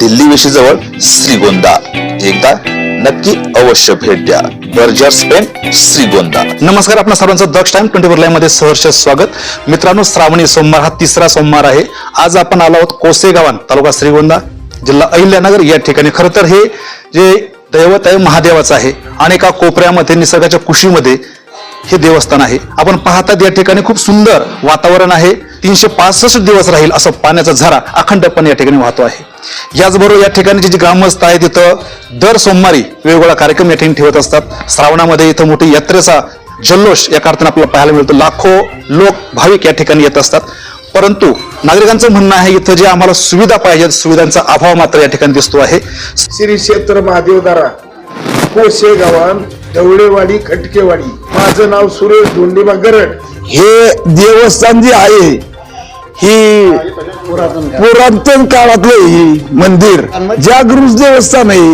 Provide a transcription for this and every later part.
Delhi जवळ श्रीगोंदा. एकदा नक्की अवश्य भेट द्या. बर्जर स्पेन श्रीगोंदा. नमस्कार आपण सर्वांचं दक्ष टाइम ट्वेंटी फोर लाईव्हमध्ये सहर्ष स्वागत. मित्रांनो श्रावणी सोमवार हा तिसरा सोमवार आहे. आज आपण आलो आहोत कोसेगावान तालुका श्रीगोंदा जिल्हा अहिल्यानगर. या ठिकाणी खरं तर हे जे दैवत आहे महादेवाचं आहे अनेका कोपऱ्यामध्ये निसर्गाच्या कुशीमध्ये हे देवस्थान आहे. आपण पाहतात या ठिकाणी खूप सुंदर वातावरण आहे. तीनशे पासष्ट दिवस राहील असं पाण्याचा झरा अखंडपणे या ठिकाणी वाहतो आहे. याचबरोबर या ठिकाणी जे ग्रामस्थ आहे तिथं दर सोमवारी वेगवेगळा कार्यक्रम या ठिकाणी ठेवत असतात. श्रावणामध्ये इथं मोठी यात्रेचा जल्लोष या अर्थानं आपल्याला पाहायला मिळतो. लाखो लोक भाविक या ठिकाणी येत असतात. परंतु नागरिकांचं म्हणणं आहे इथं जे आम्हाला सुविधा पाहिजेत सुविधांचा अभाव मात्र या ठिकाणी दिसतो आहे. श्री क्षेत्र महादेवदारा कोशे गावान ढवळेवाडी खटकेवाडी. माझं नाव सुरेश धोंडीबा गरड. हे देवस्थान जे आहे ही पुरातन काळातलं ही मंदिर जागृत देवस्थान आहे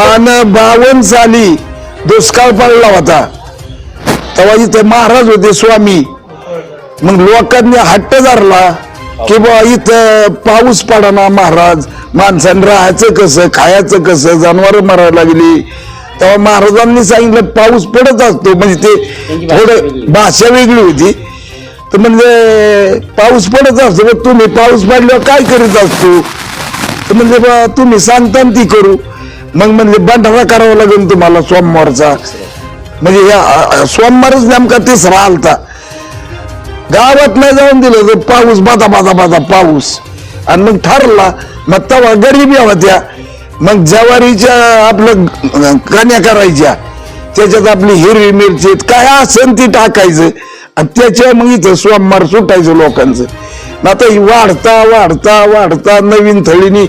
आणि बावन साली दुष्काळ पडला होता. तेव्हा इथे महाराज होते स्वामी. मग लोकांनी हट्ट धरला की बा इथं पाऊस पडाना महाराज. माणसानं राहायचं कसं खायचं कसं जनावर मरायला लागली. तेव्हा महाराजांनी सांगितलं पाऊस पडत असतो. म्हणजे ते थोडं भाषा वेगळी होती. तर म्हणजे पाऊस पडत असतो मग तुम्ही पाऊस पडल्यावर काय करीत असतो? तर म्हणजे बा तुम्ही सांगता ती करू. मग म्हणजे बंधारा करावा लागेल तुम्हाला सोमवारचा. म्हणजे या सोमवारच नेमका तिसरा आलता. गावात नाही जाऊन दिलं तर पाऊस बाधा बाधा बाधा पाऊस. आणि मग ठरला मग तेव्हा गरीबी होत्या. मग ज्वारीच्या आपलं कन्या करायच्या. त्याच्यात आपली हिरवी मिरची काय असेल ती टाकायचं? त्याच्या मग इथं सोमवार सुटायचं लोकांचं. आता वाढता वाढता वाढता नवीन थळीनी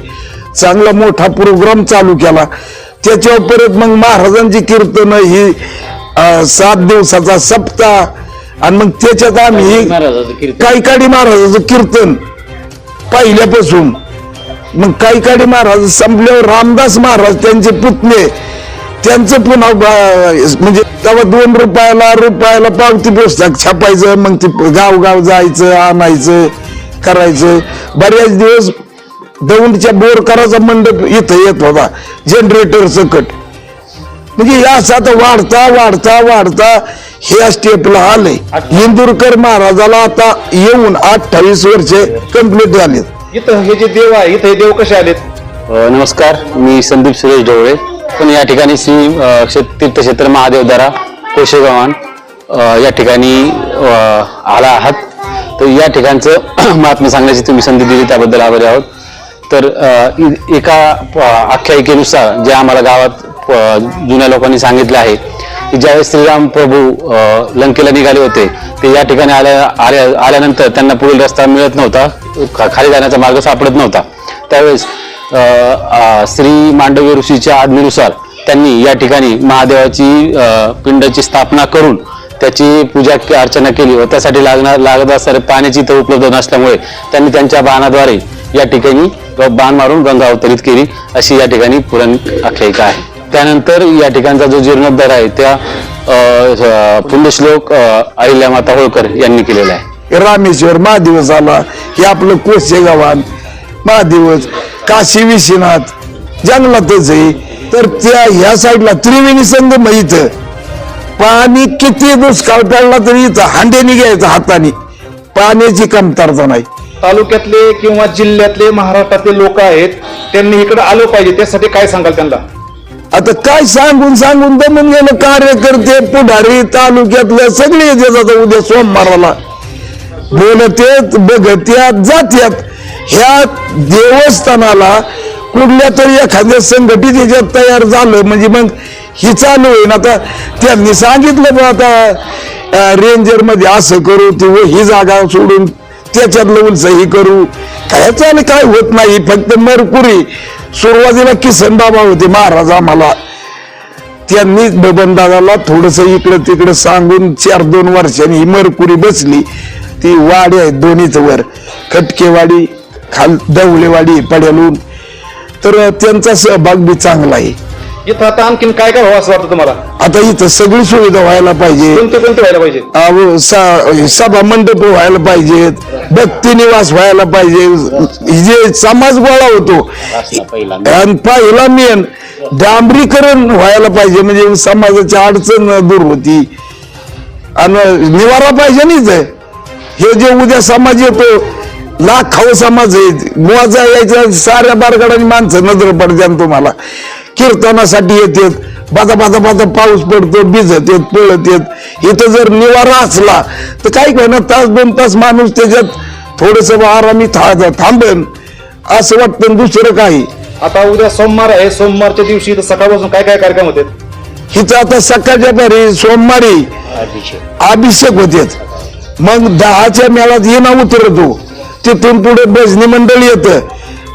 चांगला मोठा प्रोग्राम चालू केला. त्याच्यावर परत मग महाराजांची कीर्तन ही सात दिवसाचा सप्ताह. आणि मग त्याच्यात आम्ही काही काडी महाराजाचं कीर्तन पहिल्यापासून. मग काही काडी महाराज संपल्यावर रामदास महाराज त्यांचे पुतणे त्यांचं पुन्हा बा- म्हणजे तेव्हा दोन रुपयाला रुपयाला पावती पुस्तक छापायचं मग ते गाव गाव जायचं आणायचं करायचं. बऱ्याच दिवस दौंडच्या बोरकराचा मंडप इथं येत होता जनरेटर सकट. म्हणजे या असं आता वाढता वाढता वाढता ह्या स्टेपला आलंय. इंदुरकर महाराजाला आता येऊन अठ्ठावीस वर्षे कंप्लीट झालेत. इथं हे जे देव आहे इथं हे देव कसे आलेत? नमस्कार मी संदीप सुरेश ढवळे. पण या ठिकाणी श्री तीर्थक्षेत्र महादेवदारा कोशेगावान या ठिकाणी आला आहात. तर या ठिकाणचं महात्म्य सांगण्याची तुम्ही संधी दिली त्याबद्दल आभारी आहोत. तर एका आख्यायिकेनुसार जे आम्हाला गावात जुन्या लोकांनी सांगितलं आहे की ज्यावेळेस श्रीराम प्रभू लंकेला निघाले होते ते या ठिकाणी आल्या आल्या आल्यानंतर त्यांना पुढील रस्ता मिळत नव्हता खाली जाण्याचा मार्ग सापडत नव्हता. त्यावेळेस श्री मांडवी ऋषीच्या आज्ञेनुसार त्यांनी या ठिकाणी महादेवाची पिंडाची स्थापना करून त्याची पूजा अर्चना केली व त्यासाठी लागणार लागत असणारे पाण्याची इथं उपलब्ध नसल्यामुळे त्यांनी त्यांच्या बाणाद्वारे या ठिकाणी बाण मारून गंगा अवतरित केली अशी या ठिकाणी पुरण आख्यायिका आहे. त्यानंतर या ठिकाणचा जो जीर्णोद्धार आहे त्या पुण्यश्लोक अहिल्या माता होळकर यांनी केलेला आहे. रामेश्वर महादेव झाला. हे आपलं कोसे गावात महादिवस काशी विश्वनाथ जंगलातच आहे तर त्या ह्या साईडला त्रिवेणी संगम आहे इथं पाणी किती दुष्काळ पडला तरी इथं हांड्याने घ्यायचं हाताने. पाण्याची कमतरता नाही. तालुक्यातले किंवा जिल्ह्यातले महाराष्ट्रातले लोक आहेत त्यांनी इकडे आलं पाहिजे. त्यासाठी काय सांगाल त्यांना? आता काय सांगून सांगून दमून गेलं कार्यकर्ते पुढारी तालुक्यातले सगळे येतात आता उद्या सोमवाराला. बोलतेत बघत्यात जात्यात. ह्या देवस्थानाला कुठल्या तरी एखाद्या संघटित याच्यात तयार झालं म्हणजे मग ही चालू होईन आता त्यांनी सांगितलं पण आता रेंजरमध्ये असं करू ती ही जागा सोडून त्याच्यातलं उलस ही करू. काय चाल काय होत नाही फक्त मरकुरी. सुरुवातीला किसन बाबा होते महाराज आम्हाला. त्यांनी बबन दादाला थोडस इकडं तिकडं सांगून चार दोन वर्षांनी ही मरकुरी बसली. ती वाडी आहे दोन्हीच वर. खटकेवाडी खाल दवलेवाडी पड्यालून तर त्यांचा सहभाग बी चांगला आहे. इथं आता आणखीन काय काय व्हावं असं वाटतं तुम्हाला? आता इथं सगळी सुविधा व्हायला पाहिजे. कोणते कोणते व्हायला पाहिजे? अहो, सा- सभा मंडप व्हायला पाहिजेत. भक्ती निवास व्हायला पाहिजे. जे समाज गोळा होतो. आणि पहिला मेन डांबरीकरण व्हायला पाहिजे. म्हणजे समाजाची अडचण दूर होती. आणि निवारा पाहिजे नाहीच. हे जे उद्या समाज येतो लाख खाऊ समाज आहे. मोजा यायच्या साऱ्या बारगडाची माणसं नजर पडतात तुम्हाला. कीर्तनासाठी येतात. बाजा बाजा बाजा पाऊस पडतो भिजत येत पळत येत. इथं जर निवारा असला तर काय काय ना तास दोन तास माणूस त्याच्यात थोडस आरामी था- थांबेन. असं वाटतं दुसरं काही. आता उद्या सोमवार आहे. सोमवारच्या दिवशी इथं सकाळपासून काय काय कार्यक्रम होते? हिचं आता सकाळच्या परी सोमवारी अभिषेक. होते मग दहाच्या मेळात येणं उतरतो. तिथून पुढे भजनी मंडळ येतं.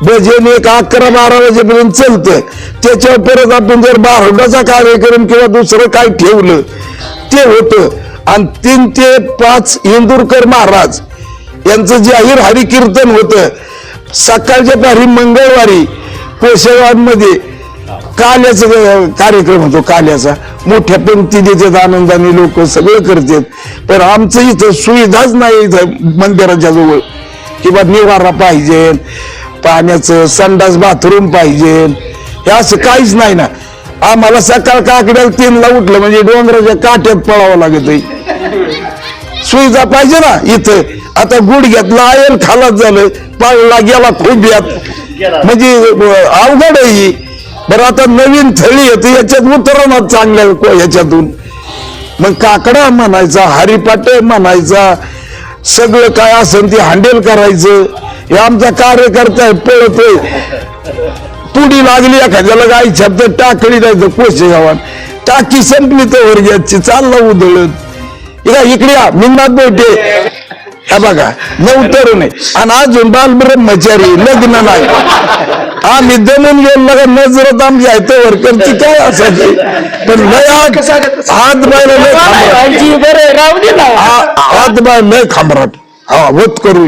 भजन एक अकरा बारा वाजेपर्यंत चालतं. त्याच्यावर परत आपण जर बारोडाचा कार्यक्रम किंवा दुसरं काय ठेवलं ते होतं. आणि तीन ते पाच इंदुरकर महाराज यांचं जाहीर हरिकीर्तन होतं सकाळच्या पारी मंगळवारी कोशेगावांमध्ये काल्याचा कार्यक्रम होतो काल्याचा. मोठ्या पंक्ती देतात आनंदाने लोक सगळं करतात. पण आमचं इथं सुविधाच नाही इथं मंदिराच्या जवळ. किंवा निवारा पाहिजे पाण्याचं संडास बाथरूम पाहिजे हे असं काहीच नाही ना. आम्हाला सकाळ काकड्याला तीनला उठलं म्हणजे डोंगराच्या काट्यात पळावं लागत सुईजा पाहिजे ना इथं. आता गुडघ्यातलं आयल खालाच झालं पाळला गेला खुब्यात. म्हणजे अवघड आहे ही. बरं आता नवीन थळी येते याच्यात उतरवणार चांगल्या याच्यातून. मग काकडा म्हणायचा हरिपाटे म्हणायचा सगळं काय असेल ते हँडल करायचं. हे आमचा कार्यकर्ता आहे पळतोय. तुडी लागली एखाद्याला गाई शब्द टाकडी जायचं कोशे गावात टाकी संपली तर वर्गाची चालला उधळत. इकडे या. मिन्नात बोटे हा बघा नऊ तरुण आहे आणि अजून बाल ब्रह्मचारी लग्न नाही. आम्ही दमून गेलो लगा नजरत आमची आहे तर करते काय असायची? पण लय हात हात बायला लय खांबराट. हात बाय लय खांबराट. हा होत करू.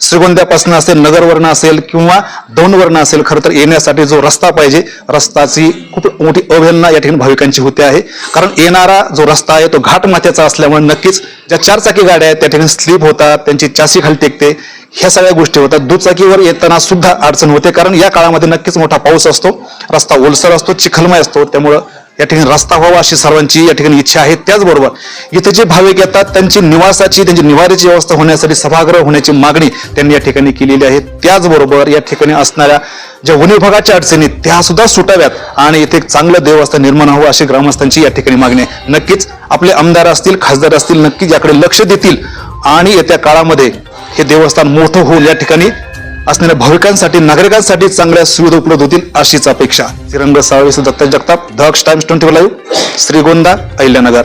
श्रीगोंद्यापासून असेल नगरवर्ण असेल किंवा दौंडवर्ण असेल खरं तर येण्यासाठी जो रस्ता पाहिजे रस्ताची खूप मोठी अवहेलना या ठिकाणी भाविकांची होते आहे. कारण येणारा जो रस्ता आहे तो घाट माथ्याचा असल्यामुळे नक्कीच ज्या चारचाकी गाड्या आहेत त्या ठिकाणी स्लीप होतात त्यांची चासी खाली टेकते. ह्या सगळ्या गोष्टी होतात. दुचाकीवर येताना सुद्धा अडचण होते. कारण या काळामध्ये नक्कीच मोठा पाऊस असतो. रस्ता ओलसर असतो चिखलमय असतो. त्यामुळं या ठिकाणी रस्ता व्हावा अशी सर्वांची या ठिकाणी इच्छा आहे. त्याचबरोबर इथे जे भाविक येतात त्यांची निवासाची त्यांची निवाऱ्याची व्यवस्था होण्यासाठी सभागृह होण्याची मागणी त्यांनी या ठिकाणी केलेली आहे. त्याचबरोबर या ठिकाणी असणाऱ्या ज्या वन विभागाच्या अडचणी त्या सुद्धा सुटाव्यात आणि इथे एक चांगलं देवस्थान निर्माण व्हावं अशी ग्रामस्थांची या ठिकाणी मागणी आहे. नक्कीच आपले आमदार असतील खासदार असतील नक्कीच याकडे लक्ष देतील आणि येत्या काळामध्ये हे देवस्थान मोठं होईल या ठिकाणी असणाऱ्या भाविकांसाठी नागरिकांसाठी चांगल्या सुविधा उपलब्ध होतील अशीच अपेक्षा. Shrirang Salve Datta Jagtap Daksh times twenty live Shrigonda Ahilyanagar.